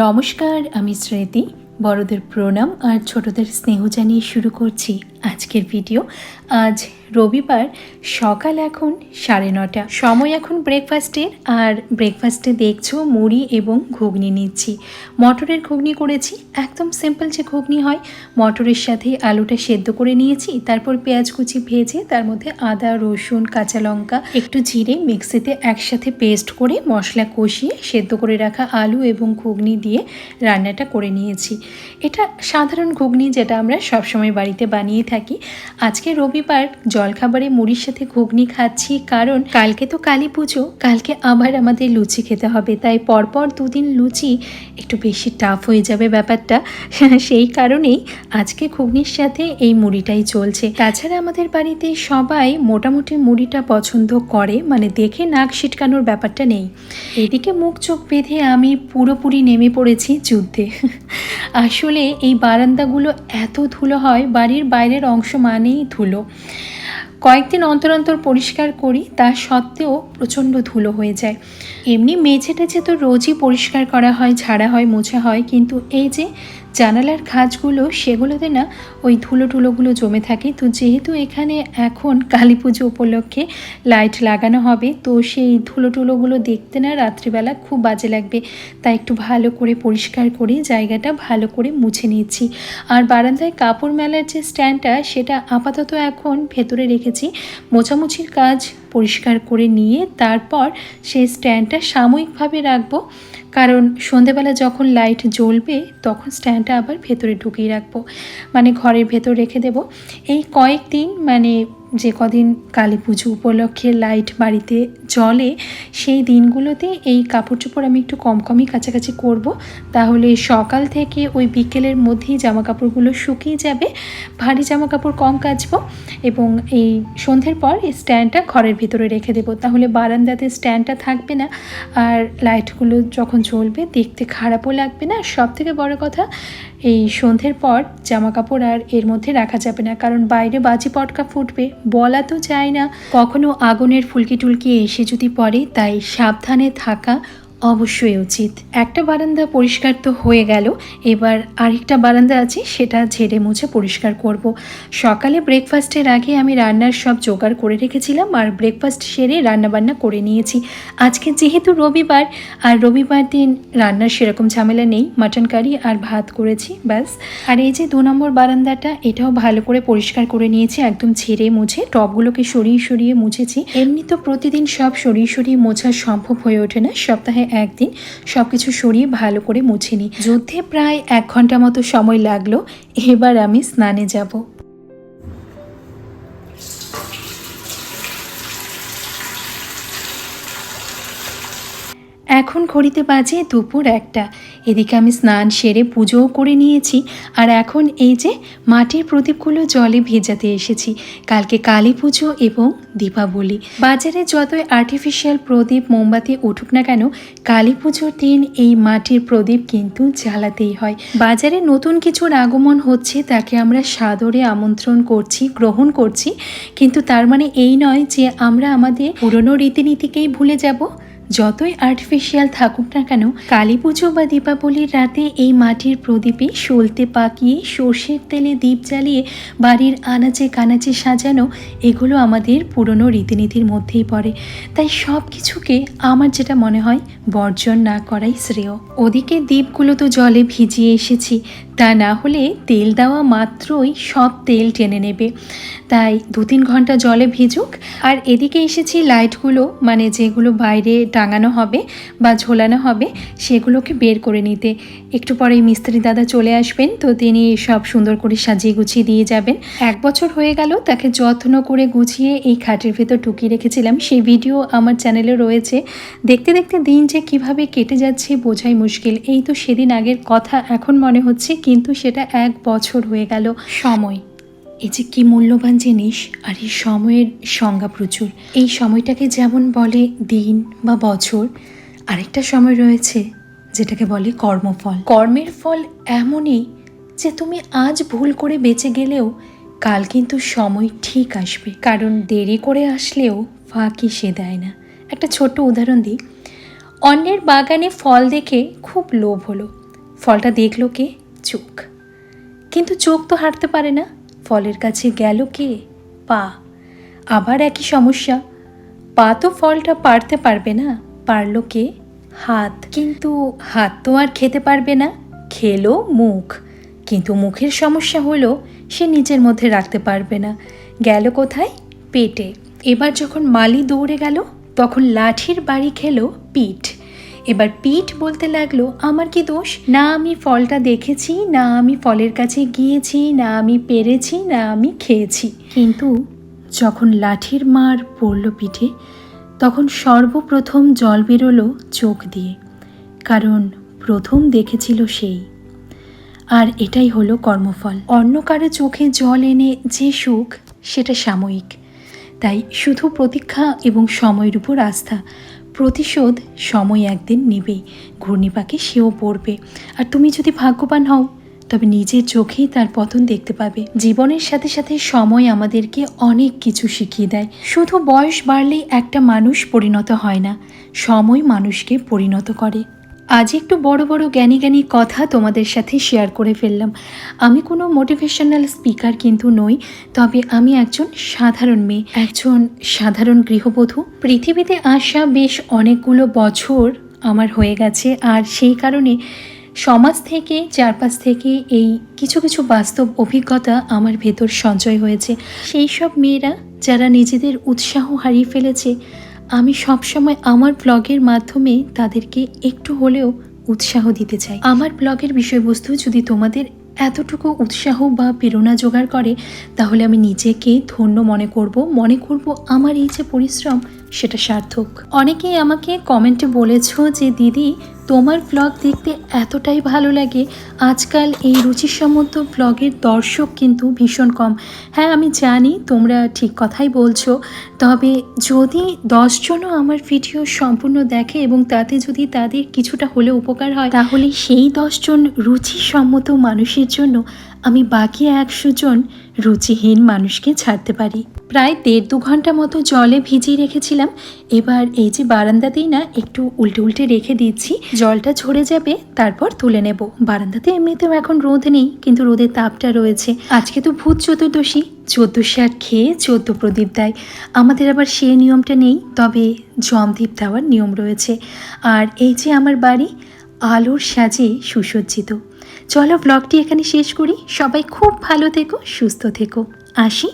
নমস্কার আমি স্মৃতি। বড়দের প্রণাম আর ছোটদের স্নেহ জানিয়ে শুরু করছি আজকের ভিডিও। আজ রবিবার, সকাল এখন সাড়ে নটা। সময় এখন ব্রেকফাস্টের আর ব্রেকফাস্টে দেখছ মুড়ি এবং ঘুগনি নিচ্ছি। মটরের ঘুগনি করেছি, একদম সিম্পল যে ঘুগনি হয়, মটরের সাথে আলুটা সেদ্ধ করে নিয়েছি, তারপর পেঁয়াজ কুচি ভেজে তার মধ্যে আদা, রসুন, কাঁচা লঙ্কা, একটু জিরে মিক্সিতে একসাথে পেস্ট করে মশলা কষিয়ে সেদ্ধ করে রাখা আলু এবং ঘুগনি দিয়ে রান্নাটা করে নিয়েছি। এটা সাধারণ ঘুগনি যেটা আমরা সবসময় বাড়িতে বানিয়ে থাকি। আজকে রবিবার জলখাবারে মুড়ির সাথে ঘুগনি খাচ্ছি, কারণ কালকে তো কালী পুজো, কালকে আবার আমাদের লুচি খেতে হবে, তাই পরপর দুদিন লুচি একটু বেশি টাফ হয়ে যাবে ব্যাপারটা। সেই কারণেই আজকে ঘুগনির সাথে এই মুড়িটাই চলছে। তাছাড়া আমাদের বাড়িতে সবাই মোটামুটি মুড়িটা পছন্দ করে মানে দেখে নাক ছিটকানোর ব্যাপারটা নেই। এদিকে মুখ চোখ বেঁধে আমি পুরোপুরি নেমে পড়েছি যুদ্ধে। আসলে এই বারান্দাগুলো এত ধুলো হয়, বাড়ির বাইরের অংশ মানেই ধুলো। কয়েকদিন অন্তর অন্তর পরিষ্কার করি, তা সত্ত্বেও প্রচণ্ড ধুলো হয়ে যায়। এমনি মেঝে টেঝে তো রোজই পরিষ্কার করা হয়, ঝাড়া হয়, মোছা হয়, কিন্তু এই যে জানালার খাঁজগুলো সেগুলোতে না ওই ধুলো টুলোগুলো জমে থাকে। তো যেহেতু এখানে এখন কালী পুজো উপলক্ষে লাইট লাগানো হবে, তো সেই ধুলো টুলোগুলো দেখতে না রাত্রিবেলা খুব বাজে লাগবে। তাই একটু ভালো করে পরিষ্কার করে জায়গাটা ভালো করে মুছে নিচ্ছি আর বারান্দায় কাপড় মেলার যে স্ট্যান্ডটা, সেটা আপাতত এখন ভেতরে রেখেছি। মোছামুছির কাজ পরিষ্কার করে নিয়ে তারপর সেই স্ট্যান্ডটা সাময়িকভাবে রাখব। কারণ সন্ধেবেলা যখন লাইট জ্বলবে, তখন স্ট্যান্ডটা আবার ভেতরে ঢুকিয়ে রাখব। মানে ঘরের ভেতর রেখে দেব। এই কয়েকদিন মানে যে কদিন কালী পুজো উপলক্ষে লাইট বাড়িতে জ্বলে, সেই দিনগুলোতে এই কাপড় চোপড় আমি একটু কম কমই কাছাকাছি করব। তাহলে সকাল থেকে ওই বিকেলের মধ্যেই জামা কাপড়গুলো শুকিয়ে যাবে। ভারী জামা কাপড় কম কাচবো এবং এই সন্ধ্যের পর এই স্ট্যান্ডটা ঘরের ভিতরে রেখে দেবো। তাহলে বারান্দাতে স্ট্যান্ডটা থাকবে না আর লাইটগুলো যখন জ্বলবে দেখতে খারাপও লাগবে না। সব থেকে বড় কথা, এই সন্ধ্যের পর জামা কাপড় আর এর মধ্যে রাখা যাবে না। কারণ বাইরে বাজি পটকা ফুটবে। বলা তো চায় না। কখনো আগুনের ফুলকি টুলকি এসে যদি পড়ে তাই সাবধানে থাকা অবশ্যই উচিত। একটা বারান্দা পরিষ্কার তো হয়ে গেল, এবার আরেকটা বারান্দা আছে, সেটা ঝেড়ে মুছে পরিষ্কার করব। সকালে ব্রেকফাস্টের আগে আমি রান্নার সব জোগাড় করে রেখেছিলাম, আর ব্রেকফাস্ট সেরে রান্নাবান্না করে নিয়েছি। আজকে যেহেতু রবিবার, আর রবিবার দিন রান্নার সেরকম ঝামেলা নেই মাটন কারি আর ভাত করেছি, ব্যাস। আর এই যে দু নম্বর বারান্দাটা, এটাও ভালো করে পরিষ্কার করে নিয়েছি, একদম ঝেড়ে মুছে, টবগুলোকে সরিয়ে সরিয়ে মুছেছি। এমনি তো প্রতিদিন সব সরিয়ে সরিয়ে মোছা সম্ভব হয়ে ওঠে না, সপ্তাহে একদিন সব কিছু সরিয়ে ভালো করে মুছে নিই। যুদ্ধে প্রায় এক ঘণ্টা মতো সময় লাগল, এবার আমি স্নানে যাব। এখন ঘড়িতে বাজে দুপুর একটা। এদিকে আমি স্নান সেরে পুজোও করে নিয়েছি। আর এখন এই যে মাটির প্রদীপগুলো জলে ভেজাতে এসেছি। কালকে কালী পুজো এবং দীপাবলি। বাজারে যতই আর্টিফিশিয়াল প্রদীপ মোমবাতি উঠুক না কেন, কালী পুজোর দিন এই মাটির প্রদীপ কিন্তু জ্বালাতেই হয়। বাজারে নতুন কিছুর আগমন হচ্ছে তাকে আমরা সাদরে আমন্ত্রণ করছি, গ্রহণ করছি। কিন্তু তার মানে এই নয় যে আমরা আমাদের পুরনো রীতিনীতিকেই ভুলে যাব। যতই আর্টিফিশিয়াল থাকুক না কেন, কালী পুজো বা দীপাবলির রাতে এই মাটির প্রদীপে সলতে পাকিয়ে সর্ষের তেলে দ্বীপ জ্বালিয়ে বাড়ির আনাচে কানাচে সাজানো, এগুলো আমাদের পুরনো রীতিনীতির মধ্যেই পড়ে। তাই সব কিছুকে আমার যেটা মনে হয় বর্জন না করাই শ্রেয়। ওদিকে দ্বীপগুলো তো জলে ভিজিয়ে এসেছি, তা না হলে তেল দেওয়া মাত্রই সব তেল টেনে নেবে। তাই দু তিন ঘণ্টা জলে ভিজুক, আর এদিকে এসেছি লাইটগুলো মানে যেগুলো বাইরে টাঙানো হবে বা ঝোলানো হবে, সেগুলোকে বের করে নিতে। একটু পরেই মিস্ত্রি দাদা চলে আসবেন, তো তিনি সব সুন্দর করে সাজিয়ে গুছিয়ে দিয়ে যাবেন। এক বছর হয়ে গেল তাকে যত্ন করে গুছিয়ে এই খাটের ভেতর ঢুকিয়ে রেখেছিলাম। সেই ভিডিও আমার চ্যানেলে রয়েছে। দেখতে দেখতে দিন যে কীভাবে কেটে যাচ্ছে বোঝাই মুশকিল। এই তো সেদিন আগের কথা, এখন মনে হচ্ছে কিন্তু সেটা এক বছর হয়ে গেল। সময়। এই যে কি মূল্যবান জিনিস আর এই সময়ের সংজ্ঞা প্রচুর। এই সময়টাকে যেমন বলে দিন বা বছর, আরেকটা সময় রয়েছে যেটাকে বলে কর্মফল। কর্মের ফল এমনই যে তুমি আজ ভুল করে বেঁচে গেলেও কাল কিন্তু সময় ঠিক আসবে। কারণ দেরি করে আসলেও ফাঁকি সে দেয় না। একটা ছোট্ট উদাহরণ দিই। অন্যের বাগানে ফল দেখে খুব লোভ হলো। ফলটা দেখল কে? চোখ। কিন্তু চোখ তো হাঁটতে পারে না। ফলের কাছে গেল কে? পা। আবার একই সমস্যা। পা তো ফলটা পারতে পারবে না। পারল কে? হাত। কিন্তু হাত তো আর খেতে পারবে না। খেলো মুখ। কিন্তু মুখের সমস্যা হলো সে নিজের মধ্যে রাখতে পারবে না। গেল কোথায়? পেটে। এবার যখন মালি দৌড়ে গেল, তখন লাঠির বাড়ি খেলো পিঠ। এবার পিঠ বলতে লাগল, আমার কি দোষ? না আমি ফলটা দেখেছি, না আমি ফলের কাছে গিয়েছি, না আমি পেরেছি, না আমি খেয়েছি। কিন্তু যখন লাঠির মার পড়ল পিঠে, তখন সর্বপ্রথম জল বেরোলো চোখ দিয়ে, কারণ প্রথম দেখেছিল সেই। আর এটাই হলো কর্মফল। অন্য কারও চোখে জল এনে যে সুখ, সেটা সাময়িক। তাই শুধু প্রতীক্ষা এবং সময়ের উপর আস্থা প্রতিশোধ সময় একদিন নেবেই ঘূর্ণিপাকে সেও পড়বে। আর তুমি যদি ভাগ্যবান হও, তবে নিজের চোখেই তার পতন দেখতে পাবে। জীবনের সাথে সাথে সময় আমাদেরকে অনেক কিছু শিখিয়ে দেয়। শুধু বয়স বাড়লেই একটা মানুষ পরিণত হয় না, সময় মানুষকে পরিণত করে। আজ একটু বড় বড় জ্ঞানী জ্ঞানী কথা তোমাদের সাথে শেয়ার করে ফেললাম। আমি কোনো মোটিভেশনাল স্পিকার কিন্তু নই, তবে আমি একজন সাধারণ মেয়ে, একজন সাধারণ গৃহবধূ। পৃথিবীতে আসা বেশ অনেকগুলো বছর আমার হয়ে গেছে, আর সেই কারণে সমাজ থেকে, চারপাশ থেকে এই কিছু কিছু বাস্তব অভিজ্ঞতা আমার ভেতর সঞ্চয় হয়েছে। সেই সব মেয়েরা, যারা নিজেদের উৎসাহ হারিয়ে ফেলেছে আমি সবসময় আমার ব্লগের মাধ্যমে তাদেরকে একটু হলেও উৎসাহ দিতে চাই। আমার ব্লগের বিষয়বস্তু যদি তোমাদের এতটুকু উৎসাহ বা প্রেরণা জোগাড় করে, তাহলে আমি নিজেকে ধন্য মনে করব। মনে করব আমার এই যে পরিশ্রম, সেটা সার্থক। অনেকেই আমাকে কমেন্টে বলেছ যে, দিদি তোমার ব্লগ দেখতে এতটাই ভালো লাগে, আজকাল এই রুচিসম্মত ব্লগের দর্শক কিন্তু ভীষণ কম। হ্যাঁ আমি জানি তোমরা ঠিক কথাই বলছো, তবে যদি দশজনও আমার ভিডিও সম্পূর্ণ দেখে এবং তাতে যদি তাদের কিছুটা হলে উপকার হয়, তাহলে সেই দশজন রুচিসম্মত মানুষের জন্য আমি বাকি একশো জন রুচিহীন মানুষকে ছাড়তে পারি। প্রায় দেড় দু ঘণ্টা মতো জলে ভিজিয়ে রেখেছিলাম। এবার এই যে বারান্দাতেই না একটু উল্টে উল্টে রেখে দিচ্ছি, জলটা ঝরে যাবে, তারপর তুলে নেব। বারান্দাতে এমনিতেও এখন রোদ নেই, কিন্তু রোদের তাপটা রয়েছে। আজকে তো ভূত চতুর্দশী চোদ্দ শাক খেয়ে চোদ্দ প্রদীপ দেয়। আমাদের আবার সে নিয়মটা নেই, তবে জমদীপ দেওয়ার নিয়ম রয়েছে। আর এই যে আমার বাড়ি, আলোর সাজে সুসজ্জিত। চলো ব্লগটি এখানে শেষ করি। সবাই খুব ভালো থেকো সুস্থ থেকো। আসি।